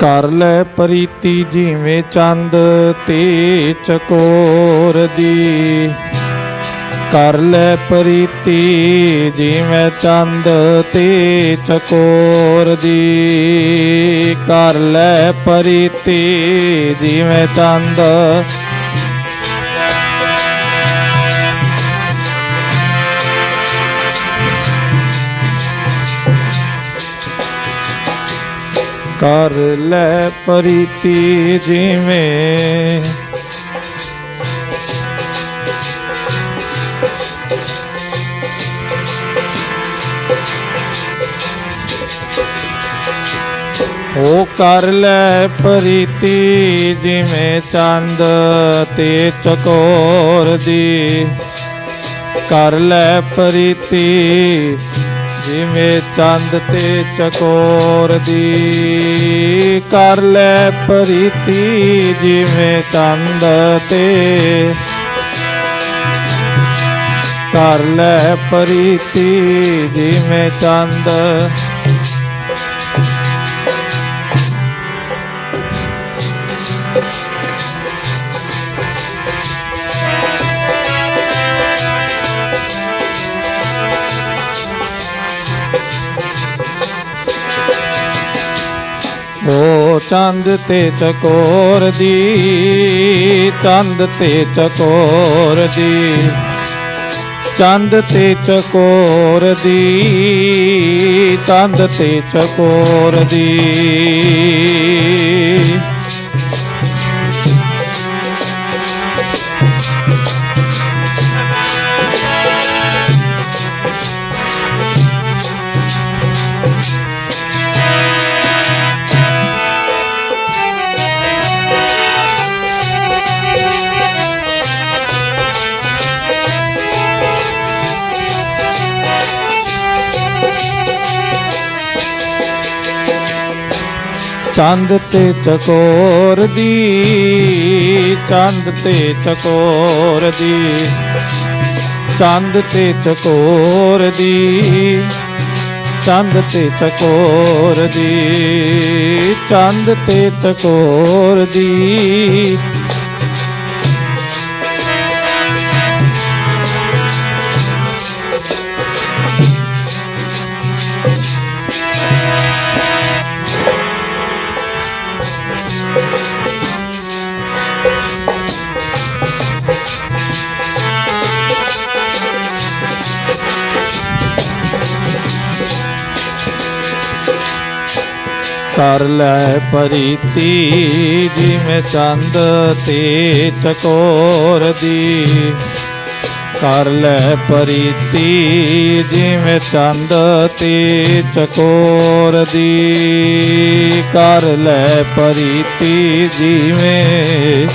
ਕਰ ਲੈ ਪ੍ਰੀਤੀ ਜਿਵੇਂ ਚੰਦ ਤੇ ਚਕੋਰ ਦੀ। ਕਰ ਲੈ ਪ੍ਰੀਤੀ ਜਿਵੇਂ ਚੰਦ ਤੇ ਚਕੋਰ ਦੀ। ਕਰ ਲੈ ਪ੍ਰੀਤੀ ਜਿਵੇਂ ਚੰਦ ਕਰ ਲੈ ਪ੍ਰੀਤੀ ਜਿਵੇਂ ਉਹ ਕਰ ਲੈ ਪ੍ਰੀਤੀ ਜਿਵੇਂ ਚੰਦ ਤੇ ਚਕੋਰ ਦੀ ਕਰ ਲੈ ਪ੍ਰੀਤੀ ਜਿਵੇਂ ਚੰਦ ਤੇ ਚਕੋਰ ਦੀ। ਕਰ ਲੈ ਪ੍ਰੀਤੀ ਜਿਵੇਂ ਚੰਦ ਤੇ। ਕਰ ਲੈ ਪ੍ਰੀਤੀ ਜਿਵੇਂ ਚੰਦ। ਓ ਚੰਦ ਤੇ ਚਕੋਰ ਦੀ, ਚੰਦ ਤੇ ਚਕੋਰ ਦੀ, ਚੰਦ ਤੇ ਚਕੋਰ ਦੀ, ਚੰਦ ਤੇ ਚਕੋਰ ਦੀ। ਚੰਦ ਤੇ ਚਕੋਰ ਦੀ, ਚੰਦ ਤੇ ਚਕੋਰ ਦੀ, ਚੰਦ ਤੇ ਚਕੋਰ ਦੀ, ਚੰਦ ਤੇ ਚਕੋਰ ਦੀ, ਚੰਦ ਤੇ ਚਕੋਰ ਦੀ ਕਰ ਲੈ ਪ੍ਰੀਤੀ, ਜਿਵੇਂ ਚੰਦ ਤੇ ਚਕੋਰ ਦੀ। ਕਰ ਲੈ ਪ੍ਰੀਤੀ, ਜਿਵੇਂ ਚੰਦ ਤੇ ਚਕੋਰ ਦੀ। ਕਰ ਲੈ ਪ੍ਰੀਤੀ, ਜਿਵੇਂ